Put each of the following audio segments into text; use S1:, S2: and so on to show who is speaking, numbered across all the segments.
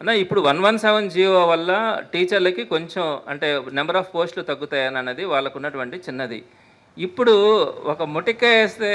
S1: అన్న ఇప్పుడు one one seven Jio వల్ల టీచర్లకి కొంచెం అంటే నెంబర్ ఆఫ్ పోస్టులు తగ్గుతాయని అన్నది వాళ్ళకు ఉన్నటువంటి చిన్నది. ఇప్పుడు ఒక ముటిక్కాయ వేస్తే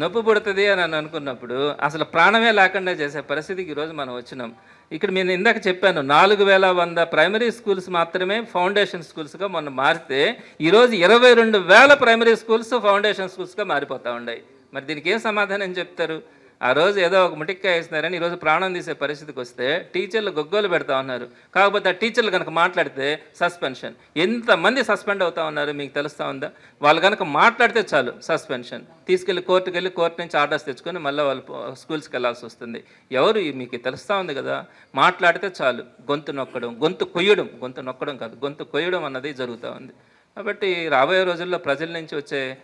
S1: నొప్పి పుడుతుంది అని అని అనుకున్నప్పుడు అసలు ప్రాణమే లేకుండా చేసే పరిస్థితికి ఈరోజు మనం వచ్చినాం. ఇక్కడ నేను ఇందాక చెప్పాను నాలుగు వేల వంద ప్రైమరీ స్కూల్స్ మాత్రమే ఫౌండేషన్ స్కూల్స్గా మొన్న మారితే ఈరోజు ఇరవై రెండు వేల ప్రైమరీ స్కూల్స్ ఫౌండేషన్ స్కూల్స్గా మారిపోతూ ఉన్నాయి. మరి దీనికి ఏం సమాధానం చెప్తారు? ఆ రోజు ఏదో ఒక ముటిక్కాయ వేస్తున్నారని ఈరోజు ప్రాణం తీసే పరిస్థితికి వస్తే టీచర్లు గొగ్గోలు పెడతా ఉన్నారు. కాకపోతే ఆ టీచర్లు కనుక మాట్లాడితే సస్పెన్షన్. ఎంతమంది సస్పెండ్ అవుతా ఉన్నారు మీకు తెలుస్తా ఉందా? వాళ్ళు కనుక మాట్లాడితే చాలు సస్పెన్షన్. తీసుకెళ్ళి కోర్టుకు వెళ్ళి కోర్టు నుంచి ఆర్డర్స్ తెచ్చుకొని మళ్ళీ వాళ్ళు స్కూల్స్కి వెళ్ళాల్సి వస్తుంది. ఎవరు మీకు తెలుస్తూ ఉంది కదా? మాట్లాడితే చాలు. గొంతు నొక్కడం గొంతు కొయ్యడం గొంతు నొక్కడం కాదు. గొంతు కొయ్యడం అన్నది జరుగుతూ ఉంది. కాబట్టి రాబోయే రోజుల్లో ప్రజల నుంచి వచ్చే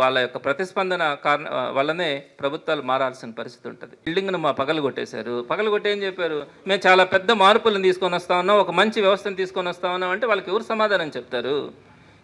S1: వాళ్ళ యొక్క ప్రతిస్పందన కారణ వల్లనే ప్రభుత్వాలు మారాల్సిన పరిస్థితి ఉంటుంది. బిల్డింగ్ను మా పగలు కొట్టేశారు. పగలు కొట్టి ఏం చెప్పారు? మేము చాలా పెద్ద మార్పులను తీసుకొని వస్తా ఉన్నాం ఒక మంచి వ్యవస్థను తీసుకొని వస్తా ఉన్నాం అంటే వాళ్ళకి ఎవరు సమాధానం చెప్తారు?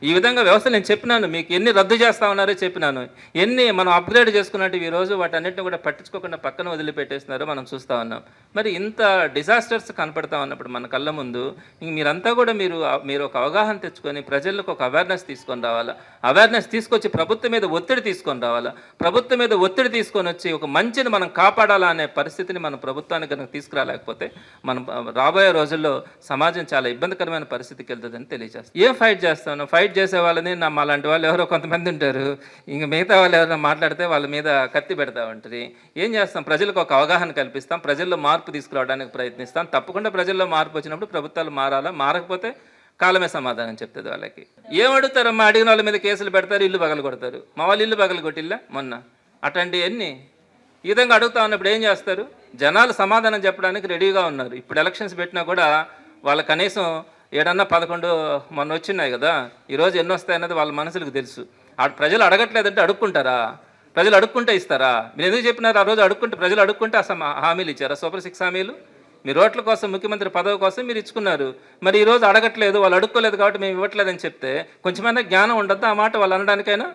S1: ఈ విధంగా వ్యవస్థ నేను చెప్పినాను మీకు ఎన్ని రద్దు చేస్తా ఉన్నారో చెప్పినాను. ఎన్ని మనం అప్గ్రేడ్ చేసుకున్నట్టు ఈ రోజు వాటన్నిటిని కూడా పట్టించుకోకుండా పక్కన వదిలిపెట్టేస్తున్నారో మనం చూస్తూ ఉన్నాం. మరి ఇంత డిజాస్టర్స్ కనపడతా ఉన్నప్పుడు మన కళ్ళ ముందు ఇంక మీరంతా కూడా మీరు మీరు ఒక అవగాహన తెచ్చుకొని ప్రజలకు ఒక అవేర్నెస్ తీసుకొని రావాలా? అవేర్నెస్ తీసుకొచ్చి ప్రభుత్వం మీద ఒత్తిడి తీసుకొని రావాలా? ప్రభుత్వం మీద ఒత్తిడి తీసుకొని వచ్చి ఒక మంచిని మనం కాపాడాలా అనే పరిస్థితిని మనం ప్రభుత్వానికి కనుక తీసుకురాలేకపోతే మనం రాబోయే రోజుల్లో సమాజం చాలా ఇబ్బందికరమైన పరిస్థితికి వెళ్తుందని తెలియజేస్తాం. ఏం ఫైట్ చేస్తాను ఫైట్ చేసే వాళ్ళని నా అలాంటి వాళ్ళు ఎవరో కొంతమంది ఉంటారు. ఇంక మిగతా వాళ్ళు ఎవరైనా మాట్లాడితే వాళ్ళ మీద కత్తి పెడతా ఉంటుంది. ఏం చేస్తాం? ప్రజలకు ఒక అవగాహన కల్పిస్తాం. ప్రజల్లో మార్పు తీసుకురావడానికి ప్రయత్నిస్తాం. తప్పకుండా ప్రజల్లో మార్పు వచ్చినప్పుడు ప్రభుత్వాలు మారాలా? మారకపోతే కాలమే సమాధానం చెప్తుంది వాళ్ళకి. ఏమడుగుతారో మా అడిగిన వాళ్ళ మీద కేసులు పెడతారు ఇల్లు పగలు కొడతారు మా వాళ్ళు ఇల్లు పగలు కొట్టిల్లా మొన్న అట్లాంటివన్నీ ఈ విధంగా అడుగుతా ఉన్నప్పుడు ఏం చేస్తారు? జనాలు సమాధానం చెప్పడానికి రెడీగా ఉన్నారు. ఇప్పుడు ఎలక్షన్స్ పెట్టినా కూడా వాళ్ళ కనీసం ఏడన్నా పదకొండు మొన్న వచ్చినాయి కదా ఈరోజు ఎన్ని వస్తాయన్నది వాళ్ళ మనసులకు తెలుసు. ప్రజలు అడగట్లేదంటే అడుక్కుంటారా? ప్రజలు అడుక్కుంటే ఇస్తారా? మీరు ఎందుకు చెప్పినారు ఆ రోజు అడుక్కుంటే ప్రజలు అడుక్కుంటే అసలు హామీలు ఇచ్చారా? సూపర్ సిక్స్ హామీలు? మీ రోడ్ల కోసం ముఖ్యమంత్రి పదవి కోసం మీరు ఇచ్చుకున్నారు. మరి ఈరోజు అడగట్లేదు వాళ్ళు అడుక్కోలేదు కాబట్టి మేము ఇవ్వట్లేదని చెప్తే కొంచెమైనా జ్ఞానం ఉండద్దా? ఆ మాట వాళ్ళు అనడానికైనా?